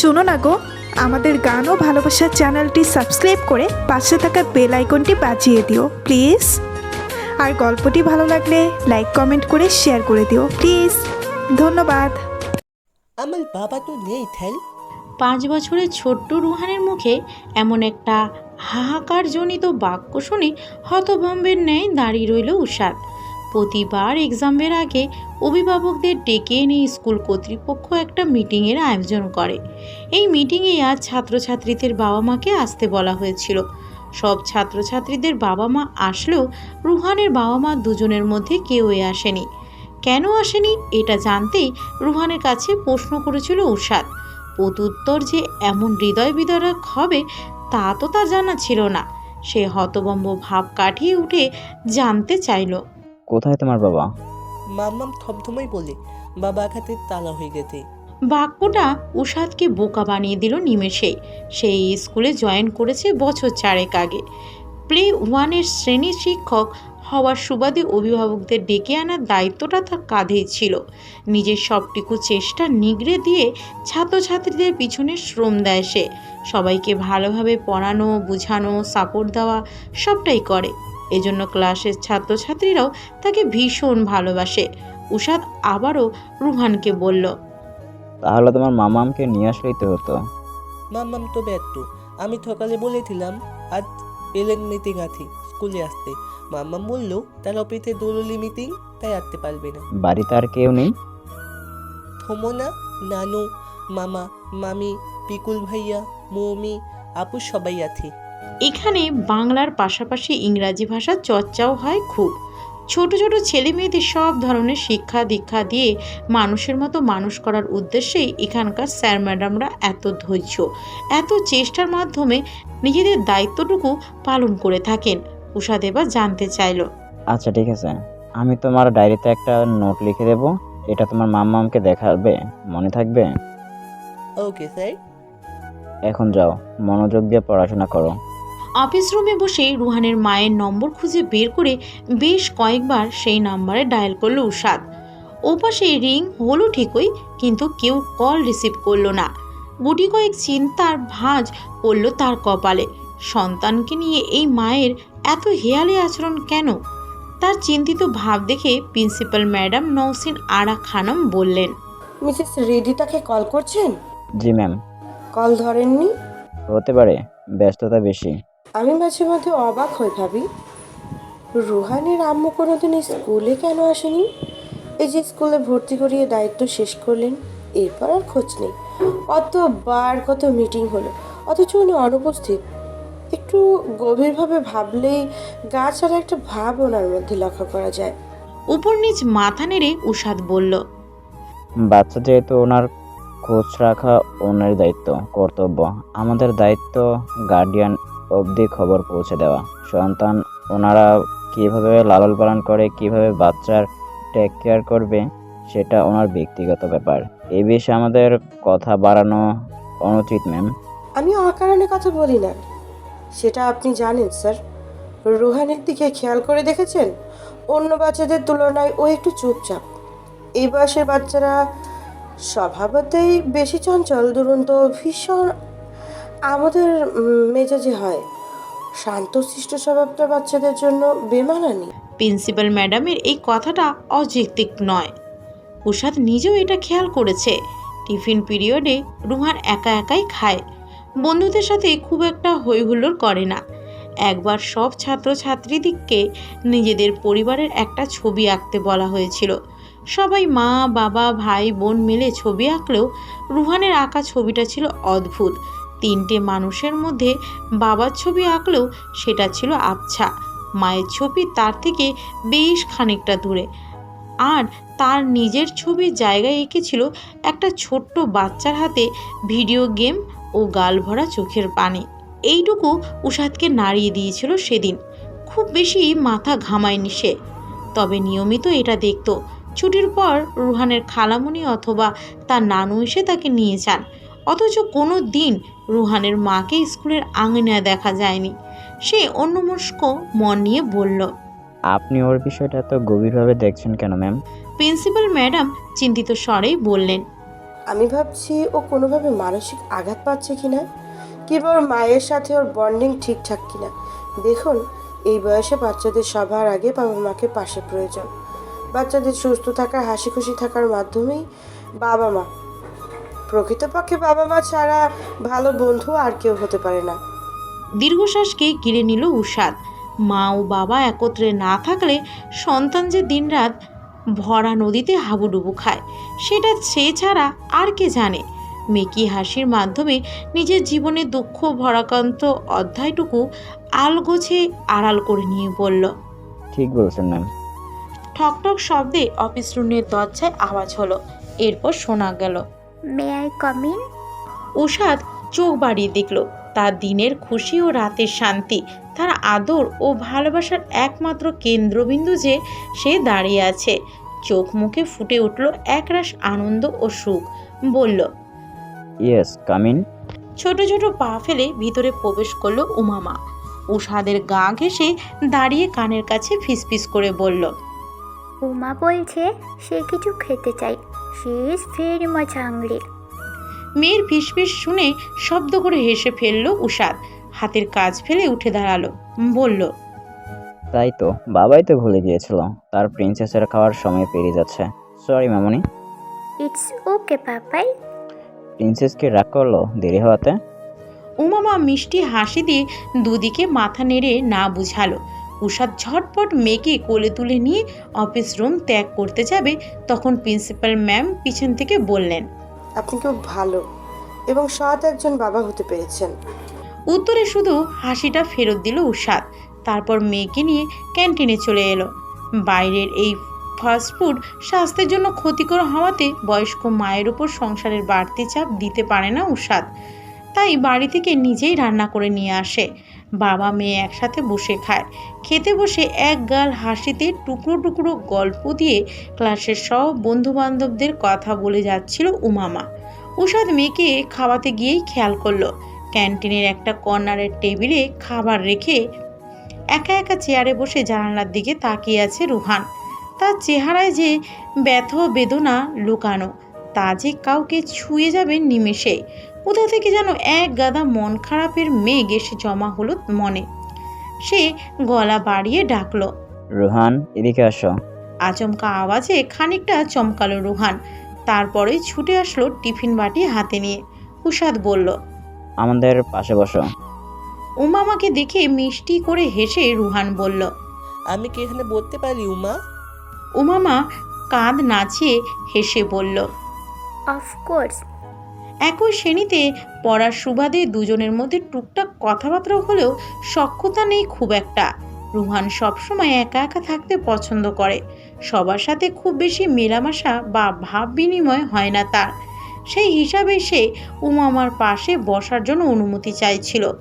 শোনো না গো আমাদের গান ও ভালোবাসার চ্যানেলটি সাবস্ক্রাইব করে পাশে থাকা বেল আইকনটি বাজিয়ে দিও প্লিজ। আর গল্পটি ভালো লাগলে লাইক কমেন্ট করে শেয়ার করে দিও প্লিজ। ধন্যবাদ। আমার বাবা তো নেই ঠেল। পাঁচ বছরের ছোট্ট রুহানের মুখে এমন একটা হাহাকারজনিত বাক্য শুনে হতভম্বের ন্যায় দাঁড়িয়ে রইল উষাদ। প্রতিবার এক্সামের আগে অভিভাবকদের ডেকে এনে স্কুল কর্তৃপক্ষ একটা মিটিংয়ের আয়োজন করে। এই মিটিংয়ে আজ ছাত্রছাত্রীদের বাবা মাকে আসতে বলা হয়েছিল। সব ছাত্রছাত্রীদের বাবা মা আসলেও রুহানের বাবা মা দুজনের মধ্যে কেউই আসেনি। কেন আসেনি এটা জানতেই রুহানের কাছে প্রশ্ন করেছিল উষাদ। প্রত্যুত্তর যে এমন হৃদয় বিদারক হবে তা তো তার জানা ছিল না। সে হতবম্ব ভাব কাটিয়ে উঠে জানতে চাইল। কোথায় তোমার বাবা? মাম্মাম থমথমাই বলে বাবা খাতে তালা হয়ে গেছে বাক্যটা উষাদকে বোকা বানিয়ে দিল নিমেষেই সেই স্কুলে জয়েন করেছে বছর চারেক আগে। প্লে ওয়ানের শ্রেণি শিক্ষক হওয়ার সুবাদে অভিভাবকদের ডেকে আনার দায়িত্বটা তার কাঁধেই ছিল। নিজের সবটুকু চেষ্টা নিগড়ে দিয়ে ছাত্রছাত্রীদের পিছনে শ্রম দেয় সে। সবাইকে ভালোভাবে পড়ানো বোঝানো সাপোর্ট দেওয়া সবটাই করে। এজন্য ক্লাসের ছাত্রছাত্রীরাও তাকে ভীষণ ভালোবাসে। উষাদ আবারও রুহানকে বলল তাহলে তোমার মামামকে নিয়ে আসলেই তো হতো। মাম্মাম তো ব্যর্থ আমি সকালে বলেছিলাম আজ পেলেন মিটিং আছে স্কুলে আসতে। মাম্মাম বলল তার অফিসে দৌললি মিটিং তাই আসতে পারবে না। বাড়িতে আর কেউ নেই? থমনা নানু মামা মামি পিকুল ভাইয়া মৌমি আপু সবাই আছে। এখানে বাংলার পাশাপাশি ইংরাজি ভাষার চর্চাও হয় খুব। ছোট ছোট ছেলে মেয়েদের সব ধরনের শিক্ষা দীক্ষা দিয়ে মানুষের মতো মানুষ করার উদ্দেশ্যেই এখানকার স্যার ম্যাডামরা এত ধৈর্য এত চেষ্টার মাধ্যমে নিজেদের দায়িত্বটুকু পালন করে থাকেন। উষাদ এবার জানতে চাইল। আচ্ছা ঠিক আছে। আমি তোমার ডায়েরিতে একটা নোট লিখে দেবো। এটা তোমার মাম্মামকে দেখাবে। মনে থাকবে? ওকে স্যার এখন যাও। মনোযোগ দিয়ে পড়াশোনা করো। অফিস রুমে বসে রুহানের মায়ের নম্বর খুঁজে বের করে বেশ কয়েকবার সেই নাম্বারে ডায়াল করল উষাদ। ওপাশে রিং হলো ঠিকই কিন্তু কেউ কল রিসিভ করল না। গুটি কয়েক চিন্তার ভাঁজ পড়ল তার কপালে। সন্তানকে নিয়ে এই মায়ের এত হেয়ালি আচরণ কেন? তার চিন্তিত ভাব দেখে প্রিন্সিপাল ম্যাডাম নওসিন আরা খানম বললেন মিসেস রেডিটাকে কল করছেন? জি ম্যাম। কল ধরেননি? হতে পারে ব্যস্ততা বেশি। আমি মাঝে মধ্যে অবাক হয়ে ভাবি রুহানের আম্মু কোনোদিন স্কুলে কেন আসেনি? এই যে স্কুলে ভর্তি করিয়ে দায়িত্ব শেষ করলেন এরপর আর খোঁজ নেই। কতবার কত মিটিং হলো অথচ উনি অনুপস্থিত। একটু গভীরভাবে ভাবলেই গা ছাড়া একটা ভাব ওনার মধ্যে লক্ষ্য করা যায়। উপর নিচ মাথা নেড়ে উষাদ বলল বাচ্চা যেহেতু ওনার খোঁজ রাখা ওনার দায়িত্ব কর্তব্য। আমাদের দায়িত্ব গার্ডিয়ান অবধি খবর পৌঁছে দেওয়া। সন্তান, ওনারা কীভাবে লালন পালন করে, কীভাবে বাচ্চার টেক কেয়ার করবে, সেটা ওনার ব্যক্তিগত ব্যাপার। এই বিষয়ে আমাদের কথা বাড়ানো অনুচিত ম্যাম আমি অকারণে কথা বলি না। সেটা আপনি জানেন স্যার রুহানের দিকে খেয়াল করে দেখেছেন? অন্য বাচ্চাদের তুলনায় ও একটু চুপচাপ। এই বয়সের বাচ্চারা স্বভাবতেই বেশি চঞ্চল, দুরন্ত, ভীষণ আমাদের মেজাজে হয়, শান্ত শান্তশিষ্ট স্বভাবটা বাচ্চাদের জন্য বেমানানি। প্রিন্সিপাল ম্যাডামের এই কথাটা অযৌক্তিক নয়। উষাদ নিজেও এটা খেয়াল করেছে। টিফিন পিরিয়ডে রুহান একা একাই খায়। বন্ধুদের সাথে খুব একটা হইহুল্লোড় করে না। একবার সব ছাত্রছাত্রীদিককে নিজেদের পরিবারের একটা ছবি আঁকতে বলা হয়েছিল। সবাই মা, বাবা, ভাই, বোন মিলে ছবি আঁকলেও রুহানের আঁকা ছবিটা ছিল অদ্ভুত। তিনটে মানুষের মধ্যে বাবার ছবি আঁকলেও সেটা ছিল আবছা। মায়ের ছবি তার থেকে বেশ খানিকটা দূরে। আর তার নিজের ছবির জায়গায় এঁকেছিল একটা ছোট্ট বাচ্চার হাতে ভিডিও গেম ও গাল ভরা চোখের পানি। এইটুকু উষাদকে নাড়িয়ে দিয়েছিল সেদিন। খুব বেশি মাথা ঘামায়নি সে। তবে নিয়মিত এটা দেখতো। ছুটির পর রুহানের খালামণি অথবা তার নানু এসে তাকে নিয়ে যান। অথচ কোনো দিন রুহানের মাকে স্কুলের আঙিনায় দেখা যায়নি। সে অন্যমস্ক মন নিয়ে বলল আপনি ওর বিষয়টা এত গভীরভাবে দেখছেন কেন ম্যাম? প্রিন্সিপাল ম্যাডাম চিন্তিত স্বরেই বললেন আমি ভাবছি ও কোনোভাবে মানসিক আঘাত পাচ্ছে কিনা কিংবা ওর মায়ের সাথে ওর বন্ডিং ঠিকঠাক কিনা। দেখুন এই বয়সে বাচ্চাদের সবার আগে বাবা মাকে পাশে প্রয়োজন। বাচ্চাদের সুস্থ থাকা হাসি খুশি থাকার মাধ্যমেই বাবা মা প্রকৃতপক্ষে বাবা মা ছাড়া ভালো বন্ধু আর কেউ হতে পারে না। দীর্ঘশ্বাসকে গিরে নিল উষাদ। মা ও বাবা একত্রে না থাকলে সন্তান যে দিনরাত ভরা নদীতে হাবুডুবু খায় সেটা সে ছাড়া আর কে জানে? মেকি হাসির মাধ্যমে নিজের জীবনে দুঃখ ভরাকান্ত অধ্যায়টুকু আলগোছে আড়াল করে নিয়ে বলল ঠিক বলছেন ম্যাম। ঠকঠক শব্দে অফিস রুমের দরজায় আওয়াজ হলো এরপর শোনা গেল মে আই কাম ইন উষাদ চোখ বাড়িয়ে দেখল তার দিনের খুশি ও রাতের শান্তি তার আদর ও ভালোবাসার একমাত্র কেন্দ্রবিন্দু যে সে দাঁড়িয়ে আছে। চোখ মুখে ফুটে উঠল একরাশ আনন্দ ও সুখ। বলল ইয়েস কামিন ছোট ছোট পা ফেলে ভিতরে প্রবেশ করল উমামা। উষাদের গা ঘেঁষে দাঁড়িয়ে কানের কাছে ফিসফিস করে বলল উমা বলছে সে কিছু খেতে চাই। She is very much hungry মেয়ের ফিসফিস শুনে শব্দ করে হেসে ফেলল উষাদ। হাতের কাজ ফেলে উঠে দাঁড়াল বলল তাই তো বাবাই তো ভুলে গিয়েছিল। তার প্রিন্সেসের খাওয়ার সময় পেরিয়ে যাচ্ছে। Sorry Mamoni. It's okay Papai. প্রিন্সেসকে রাগ করল দেরি হওয়াতে? উমামা মিষ্টি হাসি দিয়ে দুদিকে মাথা নেড়ে না বুঝালো। উষাদ ঝটপট মেয়েকে কোলে তুলে নিয়ে অফিস রুম ত্যাগ করতে যাবে তখন প্রিন্সিপাল ম্যাম পিছন থেকে বললেন আপনি খুব ভালো এবং সৎ একজন বাবা হতে পেরেছেন। উত্তরে শুধু হাসিটা ফেরত দিল উষাদ তারপর মেয়েকে নিয়ে ক্যান্টিনে চলে এলো। বাইরের এই ফাস্টফুড স্বাস্থ্যের জন্য ক্ষতিকর হওয়াতে বয়স্ক মায়ের উপর সংসারের বাড়তি চাপ দিতে পারে না উষাদ তাই বাড়ি থেকে নিজেই রান্না করে নিয়ে আসে। বাবা মেয়ে একসাথে বসে খায়। খেতে বসে এক গাল হাসিতে টুকরো টুকরো গল্প দিয়ে ক্লাসের সব বন্ধু বান্ধবদের কথা বলে যাচ্ছিল উমামা। উষাদ মেয়েকে খাওয়াতে গিয়েই খেয়াল করল। ক্যান্টিনের একটা কর্নারের টেবিলে খাবার রেখে একা একা চেয়ারে বসে জানালার দিকে তাকিয়ে আছে রুহান। তার চেহারায় যে ব্যথ বেদনা লুকানো, তা যে কাউকে ছুঁয়ে যাবে নিমেষে। কোথা থেকে যেন এক গাদা মন খারাপের মেঘ এসে জমা হলো মনে। সে গলা বাড়িয়ে ডাকলো রোহান এদিকে আসো। আচমকা আওয়াজে খানিকটা চমকালো রুহান। তারপরে ছুটে আসলো টিফিন বাটি হাতে নিয়ে। উষাদ বলল আমাদের পাশে বসো। উমামাকে দেখে মিষ্টি করে হেসে রুহান বলল আমি কি এখানে বলতে পারি উমা? উমামা কাঁধ নাচিয়ে হেসে বলল অফকোর্স একই শ্রেণীতে পড়ার সুবাদে দুজনের মধ্যে টুকটাক কথাবার্তা হলেও সক্ষতা নেই খুব একটা। রুহান সবসময় একা একা থাকতে পছন্দ করে। সবার সাথে খুব বেশি মেলামেশা বা ভাব বিনিময় হয় না তার। সেই হিসাবে সে উমামার পাশে বসার জন্য অনুমতি চাইছিল।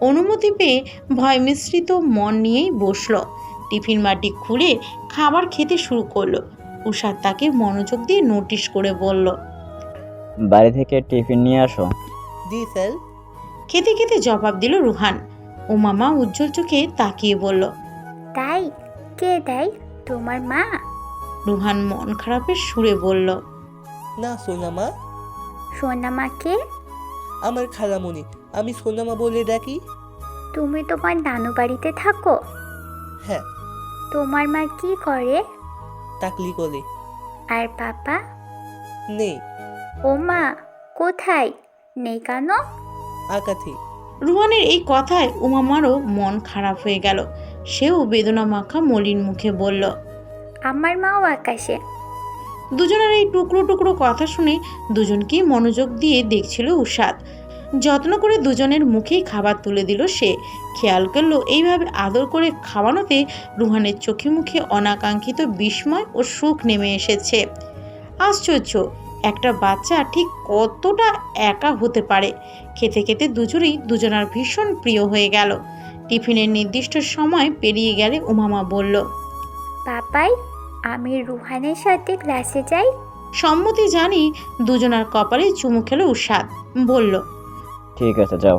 অনুমতি পেয়ে ভয় মিশ্রিত মন নিয়েই বসল। টিফিন মাটি খুলে খাবার খেতে শুরু করল। উষার তাকে মনোযোগ দিয়ে নোটিশ করে বলল বাড়ি থেকে টিফিন নিয়ে আসো। জি স্যার খেতে খেতে জবাব দিল রুহান। ও মামা উজ্জ্বল চোখে তাকিয়ে বলল তাই? কে দেয় তোমার মা? রুহান মন খারাপের সুরে বলল না সোনামা সোনামাকে আমার খালামণি আমি সোনামা বলে ডাকি। তুমি তোমার নানু বাড়িতে থাকো? হ্যাঁ। তোমার মা কি করে? তাকলি করে। আর পাপা? নেই। ও মা কোথায়? নেই কেন? আকাথি রুহানের এই কথায় উমামারও মন খারাপ হয়ে গেল। সেও বেদনা মাখা মলিন মুখে বলল আমার মাও আকাশে। দুজনের এই টুকরো টুকরো কথা শুনে দুজনকেই মনোযোগ দিয়ে দেখছিল উষাদ। যত্ন করে দুজনের মুখেই খাবার তুলে দিল সে। খেয়াল করল এইভাবে আদর করে খাওয়ানোতে রুহানের চোখে মুখে অনাকাঙ্ক্ষিত বিস্ময় ও সুখ নেমে এসেছে। আশ্চর্য একটা বাচ্চা ঠিক কতটা একা হতে পারে? খেতে খেতে দুজনেই দুজনার ভীষণ প্রিয় হয়ে গেল। টিফিনের নির্দিষ্ট সময় পেরিয়ে গেলে উমামা বলল পাপাই আমি রুহানের সাথে ক্লাসে যাই? সম্মতি জানি দুজনার কপালে চুমু খেলো উষাদ বলল ঠিক আছে যাও।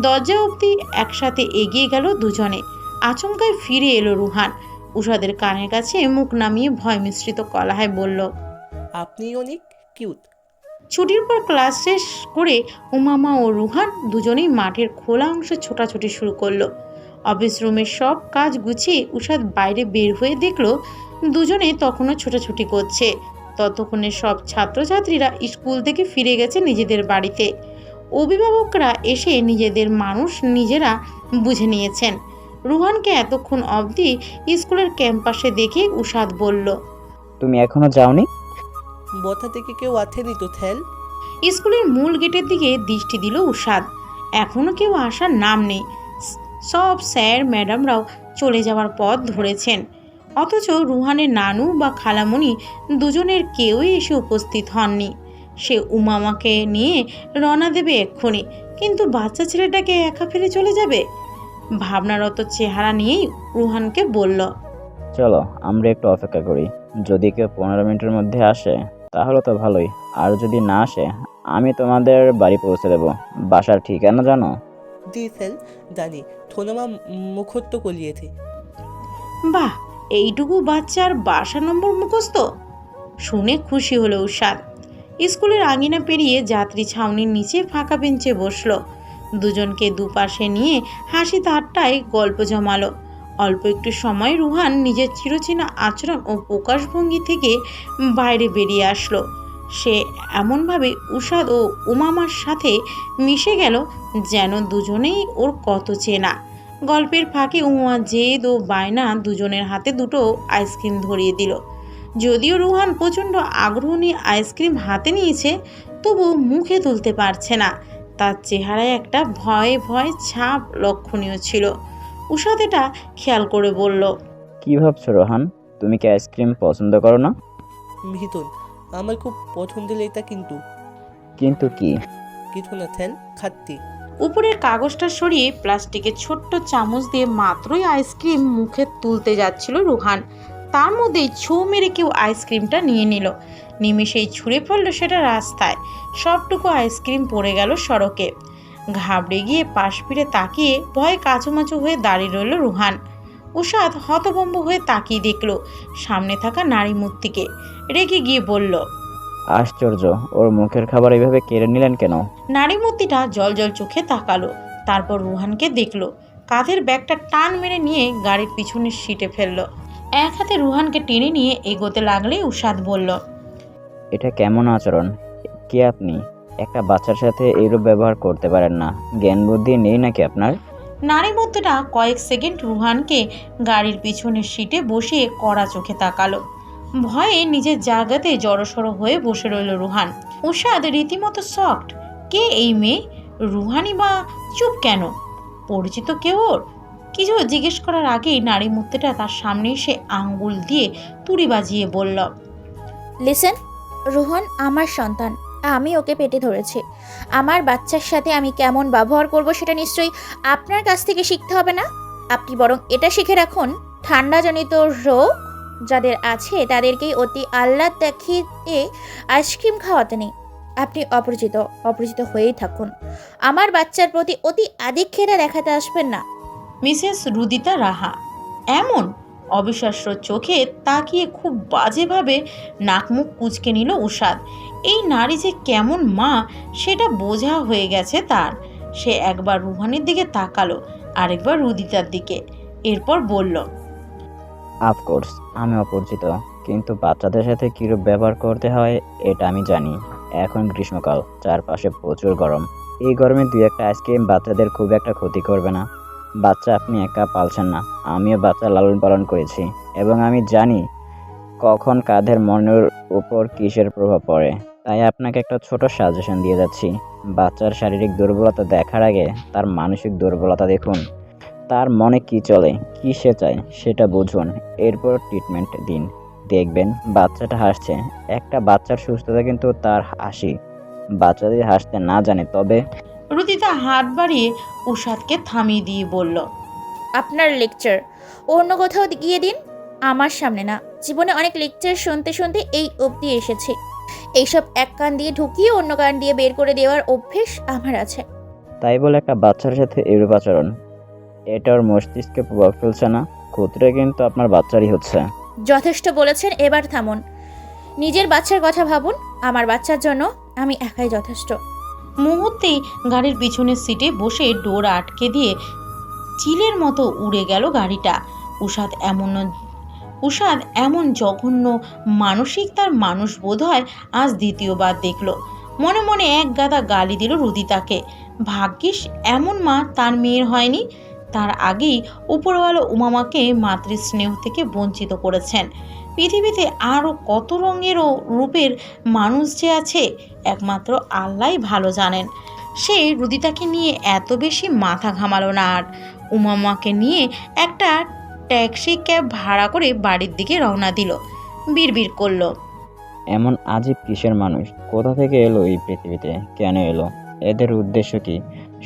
দরজা অবধি একসাথে এগিয়ে গেল দুজনে। আচমকায় ফিরে এলো রুহান। উষাদের কানের কাছে মুখ নামিয়ে ভয় মিশ্রিত কলাহায় বলল আপনি অনেক কিউট ছুটির পর ক্লাস শেষ করে উমামা ও রুহান দুজনেই মাঠের খোলা অংশে ছোটাছুটি শুরু করল। অফিস রুমের সব কাজ গুছিয়ে উষাদ বাইরে বের হয়ে দেখল দুজনে তখনও ছোটাছুটি করছে। ততক্ষণে সব ছাত্রছাত্রীরা স্কুল থেকে ফিরে গেছে নিজেদের বাড়িতে। অভিভাবকরা এসে নিজেদের মানুষ নিজেরা বুঝে নিয়েছেন। রুহানকে এতক্ষণ অবধি স্কুলের ক্যাম্পাসে দেখে উষাদ বলল, তুমি এখনও যাওনি? বথা থেকে কেউ আথেনি তো থ্যাল স্কুলের মূল গেটের দিকে দৃষ্টি দিল উষাদ। এখনও কেউ আসার নাম নেই। সব স্যার ম্যাডামরাও চলে যাওয়ার পথ ধরেছেন। অথচ রুহানের নানু বা খালামণি দুজনের কেউই এসে উপস্থিত হননি। সে উমামাকে নিয়ে রওনা দেবে এক্ষুনি কিন্তু বাচ্চা ছেলেটাকে একা ফেলে চলে যাবে? ভাবনারত চেহারা নিয়েই রুহানকে বলল চলো আমরা একটু অপেক্ষা করি। যদি কেউ পনেরো মিনিটের মধ্যে আসে তাহলে তো ভালোই। আর যদি না আসে আমি তোমাদের বাড়ি পৌঁছে দেবো। বাসার ঠিকানা জানো? স্যার জানি থোনামা মুখত্ব কলিয়েছে বাহ এইটুকু বাচ্চার বাসা নম্বর মুখস্থ? শুনে খুশি হলো উষাদ। স্কুলের আঙিনা পেরিয়ে যাত্রী ছাউনির নিচে ফাঁকা বেঞ্চে বসল। দুজনকে দুপাশে নিয়ে হাসি তারটায় গল্প জমালো। অল্প একটু সময় রুহান নিজের চিরচেনা আচরণ ও প্রকাশভঙ্গি থেকে বাইরে বেরিয়ে আসলো। সে এমনভাবে উষাদ ও উমামার সাথে মিশে গেল যেন দুজনেই ওর কত চেনা। গল্পের ফাঁকে উমা জেদ ও বায়না দুজনের হাতে দুটো আইসক্রিম ধরিয়ে দিল। যদিও রুহান প্রচণ্ড আগ্রহ নিয়ে আইসক্রিম হাতে নিয়েছে, তবু মুখে তুলতে পারছে না। তার চেহারায় একটা ভয়ে ভয় ছাপ লক্ষণীয় ছিল। উষাদ এটা খেয়াল করে বলল কি ভাবছ রোহান? তুমি কি আইসক্রিম পছন্দ করো না? মিহিতন আমার খুব পছন্দের এটা কিন্তু। কিন্তু কি? কিছু না থ্যাল খাত্তি উপরের কাগজটা সরিয়ে প্লাস্টিকের ছোট্ট চামচ দিয়ে মাত্রই আইসক্রিম মুখে তুলতে যাচ্ছিল রুহান। তার মধ্যেই ছৌ মেরে কেউ আইসক্রিমটা নিয়ে নিল। নিমেষেই ছুঁড়ে পড়ল সেটা রাস্তায়। সবটুকু আইসক্রিম পড়ে গেল সড়কে। ঘাবড়ে গিয়ে পাশ ফিরে তাকিয়ে ভয়ে কাচুমাচু হয়ে দাঁড়িয়ে রইল রুহান। উষাদ হতভম্ব হয়ে তাকিয়ে দেখল সামনে থাকা নারী মূর্তিকে। রেগে গিয়ে বলল আশ্চর্য ওর মুখের খাবার এইভাবে কেড়ে নিলেন কেন? নারী মূর্তিটা জল জল চোখে তাকালো। তারপর রুহানকে দেখল কাঁধের ব্যাগটা টান মেরে নিয়ে গাড়ির পিছনের সিটে ফেলল। এক হাতে রুহানকে টেনে নিয়ে এগোতে লাগলেই উষাদ বলল এটা কেমন আচরণ? কে আপনি? একটা বাচ্চার সাথে এইরূপ ব্যবহার করতে পারেন না। জ্ঞান বুদ্ধি নেই নাকি আপনার? নারী মূর্তিটা কয়েক সেকেন্ড রুহানকে গাড়ির পিছনের সিটে বসিয়ে কড়া চোখে তাকালো। ভয়ে নিজের জায়গাতে জড়সড় হয়ে বসে রইল রুহান। উষাদ রীতিমতো শকড কে এই মেয়ে? রুহানি বা চুপ কেন? পরিচিত কেউ ওর? কিছু জিজ্ঞেস করার আগেই নারী মূর্তিটা তার সামনে এসে আঙ্গুল দিয়ে তুড়ি বাজিয়ে বলল লিসেন রোহন আমার সন্তান। আমি ওকে পেটে ধরেছি। আমার বাচ্চার সাথে আমি কেমন ব্যবহার করব সেটা নিশ্চয়ই আপনার কাছ থেকে শিখতে হবে না? আপনি বরং এটা শিখে রাখুন, ঠান্ডাজনিত রোগ যাদের আছে তাদেরকেই অতি আহ্লাদ দেখিয়ে আইসক্রিম খাওয়াতে নেই। আপনি অপরিচিত অপরিচিত হয়েই থাকুন। আমার বাচ্চার প্রতি অতি আধিক্ষেতা দেখাতে আসবেন না। মিসেস রুদিতা রাহা, এমন অবিশ্বাস্য চোখে তাকিয়ে খুব বাজেভাবে নাকমুখ কুচকে নিল উষাদ। এই নারী যে কেমন মা, সেটা বোঝা হয়ে গেছে তার। সে একবার রুহানের দিকে তাকালো, আরেকবার রুদিতার দিকে। এরপর বলল আফকোর্স আমি অপরিচিত, কিন্তু বাচ্চাদের সাথে কীরূপ ব্যবহার করতে হয়, এটা আমি জানি। এখন গ্রীষ্মকাল, চারপাশে প্রচুর গরম। এই গরমে দুই একটা আইসক্রিম বাচ্চাদের খুব একটা ক্ষতি করবে না। বাচ্চা, আপনি একা পালছেন না। আমিও বাচ্চা লালন পালন করেছি, এবং আমি জানি কখন কাঁধের মনের উপর কিসের প্রভাব পড়ে। তাই আপনাকে একটা ছোট সাজেশন দিয়ে যাচ্ছি। বাচ্চার শারীরিক দুর্বলতা দেখার আগে তার মানসিক দুর্বলতা দেখুন। তার মনে কি চলে কি সে চায় সেটা বুঝুন। এরপর ট্রিটমেন্ট দিন। দেখবেন বাচ্চাটা হাসছে। একটা বাচ্চার সুস্থতা কিন্তু তার হাসি। বাচ্চা যদি হাসতে না জানে তবে রুদিতা হাত বাড়িয়ে উষাদকে থামিয়ে দিয়ে বলল আপনার লেকচার অন্য কোথাও গিয়ে দিন। আমার সামনে না। জীবনে অনেক লেকচার শুনতে শুনতে এই অবধি এসেছি। এইসব এক কান দিয়ে ঢুকিয়ে অন্য কান দিয়ে বের করে দেওয়ার অভ্যেস আমার আছে। তাই বলে একটা বাচ্চার সাথে এরূপ আচরণ। এটা ওর মস্তিষ্কে প্রভাব ফেলছে না ক্ষতিটা কিন্তু আপনার বাচ্চারই হচ্ছে। যথেষ্ট বলেছেন এবার থামুন। নিজের বাচ্চার কথা ভাবুন আমার বাচ্চার জন্য আমি একাই যথেষ্ট। মুহূর্তেই গাড়ির পিছনের সিটে বসে ডোর আটকে দিয়ে চিলের মতো উড়ে গেল গাড়িটা। উষাদ এমন উষাদ এমন জঘন্য মানসিক তার মানুষ বোধ হয় আজ দ্বিতীয়বার দেখল। মনে মনে এক গাদা গালি দিল রুদিতাকে। ভাগ্যিস এমন মা তার মেয়ের হয়নি। তার আগেই উপরওয়ালা উমামাকে মাতৃস্নেহ থেকে বঞ্চিত করেছেন। পৃথিবীতে আরও কত রঙেরও রূপের মানুষ যে আছে, একমাত্র আল্লাহই ভালো জানেন। সে রুদিতাকে নিয়ে এত বেশি মাথা ঘামালো না আর। উমামাকে নিয়ে একটা ট্যাক্সি ক্যাব ভাড়া করে বাড়ির দিকে রওনা দিল। বিড়বিড় করল। এমন আজীব কিসের মানুষ? কোথা থেকে এলো এই পৃথিবীতে? কেন এলো? এদের উদ্দেশ্য কি?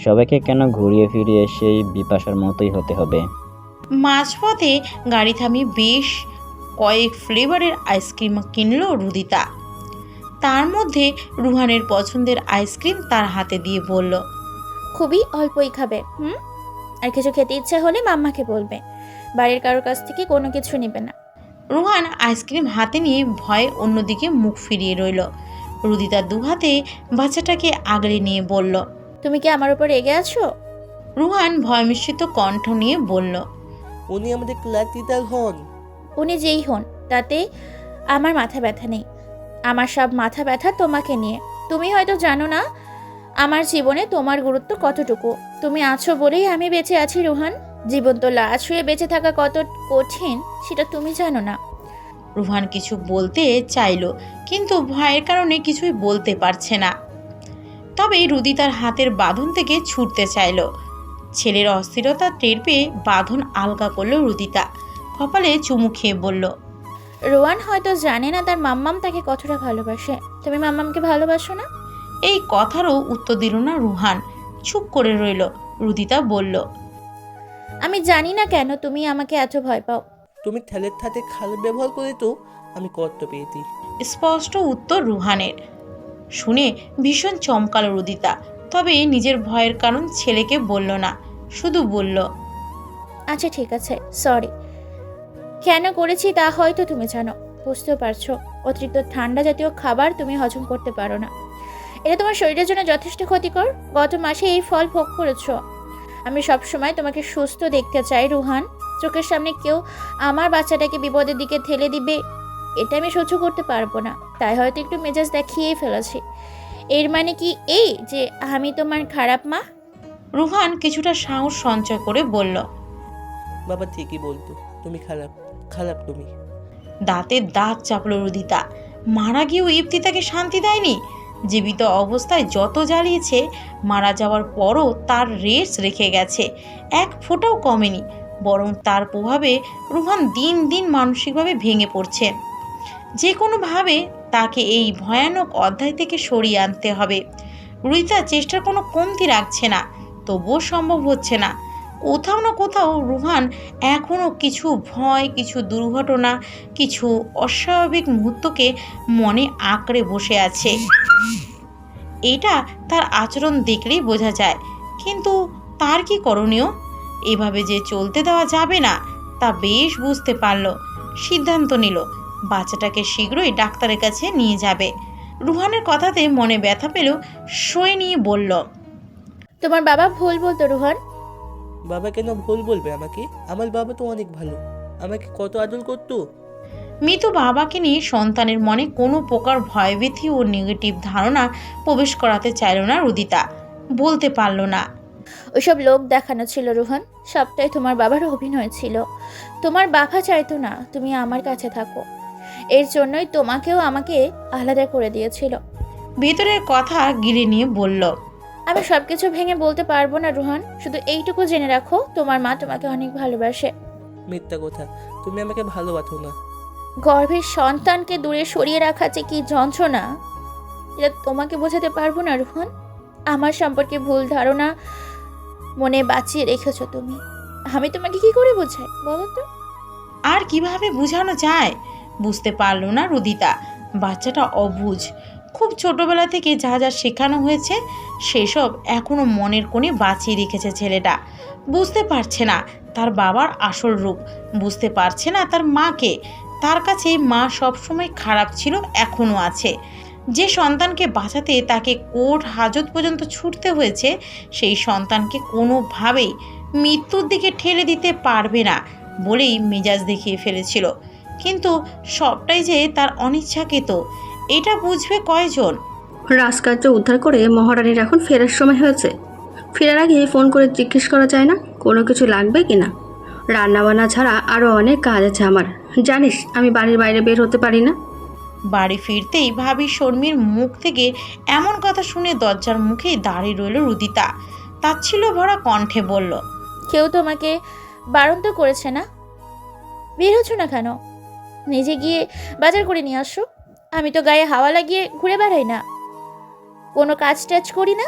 সবাইকে কেন ঘুরিয়ে ফিরিয়ে সেই বিপাশার মতোই হতে হবে? মাঝপথে গাড়ি থামিয়ে বেশ কয়েক ফ্লেভারের আইসক্রিম কিনলো রুদিতা। তার মধ্যে রুহানের পছন্দের আইসক্রিম তার হাতে দিয়ে বলল খুবই অল্পই খাবে হুম? আর কিছু খেতে ইচ্ছা হলে মাম্মাকে বলবে। বাড়ির কারোর কাছ থেকে কোনো কিছু নেবে না। রুহান আইসক্রিম হাতে নিয়ে ভয়ে অন্যদিকে মুখ ফিরিয়ে রইল। রুদিতা দুহাতে বাচ্চাটাকে আগলে নিয়ে বলল তুমি কি আমার উপর রেগে আছো? রুহান ভয় মিশ্রিত কণ্ঠ নিয়ে বলল উনি আমাদের ক্লাস টিচার হন। উনি যেই হন তাতে আমার মাথা ব্যথা নেই। আমার সব মাথা ব্যথা তোমাকে নিয়ে। তুমি হয়তো জানো না আমার জীবনে তোমার গুরুত্ব কতটুকু। তুমি আছো বলেই আমি বেঁচে আছি রোহান। জীবন তো লাশ হয়ে বেঁচে থাকা কত কঠিন সেটা তুমি জানো না। রুহান কিছু বলতে চাইলো কিন্তু ভয়ের কারণে কিছুই বলতে পারছে না। তবে রুদি তার হাতের বাঁধন থেকে ছুটতে চাইলো। ছেলের অস্থিরতা টের পেয়ে বাঁধন আলগা করল রুদিতা। কপালে চুমু খেয়ে বলল রোয়ান হয়তো জানে না তার মাম্মাম তাকে কতটা ভালোবাসে। তুমি মাম্মামকে ভালোবাসো না? এই কথারও উত্তর দিল না রুহান। চুপ করে রইল রুদিতা বলল আমি জানি না কেন তুমি আমাকে এত ভয় পাও। তুমি ঠেলের সাথে খাল ব্যবহার করে তো আমি কষ্ট পেয়েছি স্পষ্ট উত্তর রুহানের। শুনে ভীষণ চমকালো রুদিতা তবে নিজের ভয়ের কারণ ছেলেকে বলল না শুধু বলল আচ্ছা ঠিক আছে সরি কেন করেছি তা হয়তো তুমি জানো বুঝতেও পারছ অতিরিক্ত ঠান্ডা জাতীয় খাবার তুমি হজম করতে পারো না। এটা তোমার শরীরের জন্য যথেষ্ট ক্ষতিকর। গত মাসে এই ফল ভোগ করেছ। আমি সব সময় তোমাকে সুস্থ দেখতে চাই রুহান। চোখের সামনে কেউ আমার বাচ্চাটাকে বিপদের দিকে ঠেলে দিবে এটা আমি সহ্য করতে পারব না। তাই হয়তো একটু মেজাজ দেখিয়েই ফেলেছি। এর মানে কি এই যে আমি তোমার খারাপ মা? রুহান কিছুটা সাহস সঞ্চয় করে বলল বাবা ঠিকই বলতো তুমি খারাপ খারাপ তুমি। দাঁতে দাঁত চাপলো রুদিতা। মারা গিয়েও ইপ্তি তাকে শান্তি দেয়নি? জীবিত অবস্থায় যত জ্বালিয়েছে, মারা যাওয়ার পরও তার রেস রেখে গেছে। এক ফোঁটাও কমেনি, বরং তার প্রভাবে রুহান দিন দিন মানসিকভাবে ভেঙে পড়ছে। যে কোনোভাবে তাকে এই ভয়ানক অধ্যায় থেকে সরিয়ে আনতে হবে। রুদিতা চেষ্টার কোনো কমতি রাখছে না, তবুও সম্ভব হচ্ছে না। কোথাও না কোথাও রুহান এখনও কিছু ভয়, কিছু দুর্ঘটনা, কিছু অস্বাভাবিক মুহূর্তকে মনে আঁকড়ে বসে আছে। এটা তার আচরণ দেখলেই বোঝা যায়। কিন্তু তার কি করণীয়? এভাবে যে চলতে দেওয়া যাবে না, তা বেশ বুঝতে পারল। সিদ্ধান্ত নিল, বাচ্চাটাকে শীঘ্রই ডাক্তারের কাছে নিয়ে যাবে। রুহানের কথাতে মনে ব্যথা পেলেও সয়ে নিয়ে বলল, তোমার বাবা ভুল বলতো রুহান। বাবা কেন ভুল বলবে আমাকে? আমার বাবা তো অনেক ভালো। আমাকে কত আদর করতো? মৃত বাবাকে নিয়ে সন্তানের মনে কোনো প্রকার ভয়ভীতি ও নেগেটিভ ধারণা প্রবেশ করাতে চাইল না রুদিতা। বলতে পারল না। ওইসব লোক দেখানো ছিল রোহন। সবটাই তোমার বাবার অভিনয় ছিল। তোমার বাবা চাইতো না তুমি আমার কাছে থাকো। এর জন্যই তোমাকেও আমাকে আলাদা করে দিয়েছিল। ভেতরের কথা গিলে নিয়ে বলল আমি সব কিছু ভেঙে বলতে পারব না রোহন। শুধু এইটুকু জেনে রাখো তোমার মা তোমাকে অনেক ভালোবাসে। মিথ্যা কথা। তুমি আমাকে ভালোবাসো না। গর্ভের সন্তানকে দূরে সরিয়ে রাখা যে কি যন্ত্রণা এটা তোমাকে বোঝাতে পারব না রোহন। আমার সম্পর্কে ভুল ধারণা মনে বাঁচিয়ে রেখেছো তুমি। আমি তোমাকে কি করে বোঝাই বলো তো? আর কীভাবে বোঝানো যায়? বুঝতে পারল না রুদিতা। বাচ্চাটা অবুঝ। খুব ছোটবেলা থেকে যা যা শেখানো হয়েছে, সেসব এখনও মনের কোণে বাঁচিয়ে রেখেছে ছেলেটা। বুঝতে পারছে না তার বাবার আসল রূপ। বুঝতে পারছে না তার মাকে। তার কাছে মা সবসময় খারাপ ছিল এখনও আছে। যে সন্তানকে বাঁচাতে তাকে কোর্ট হাজত পর্যন্ত ছুটতে হয়েছে, সেই সন্তানকে কোনোভাবেই মৃত্যুর দিকে ঠেলে দিতে পারবে না বলেই মেজাজ দেখিয়ে ফেলেছিল। কিন্তু সবটাই যে তার অনিচ্ছাকৃত। এটা বুঝবে কয়জন? রাজকার্য উদ্ধার করে মহারানীর এখন ফেরার সময় হয়েছে। ফেরার আগে ফোন করে জিজ্ঞেস করা যায় না কোনো কিছু লাগবে কি না? রান্নাবান্না ছাড়া আরও অনেক কাজ আছে আমার। জানিস আমি বাড়ির বাইরে বের হতে পারি না। বাড়ি ফিরতেই ভাবি শর্মির মুখ থেকে এমন কথা শুনে দরজার মুখেই দাঁড়িয়ে রইল রুদিতা। তাচ্ছিল ভরা কণ্ঠে বলল কেউ তোমাকে বারণ তো করেছে না? বের হচ্ছ না কেন? নিজে গিয়ে বাজার করে নিয়ে আসো। আমি তো গায়ে হাওয়া লাগিয়ে ঘুরে বেড়াই না। কোনো কাজ টাজ করি না?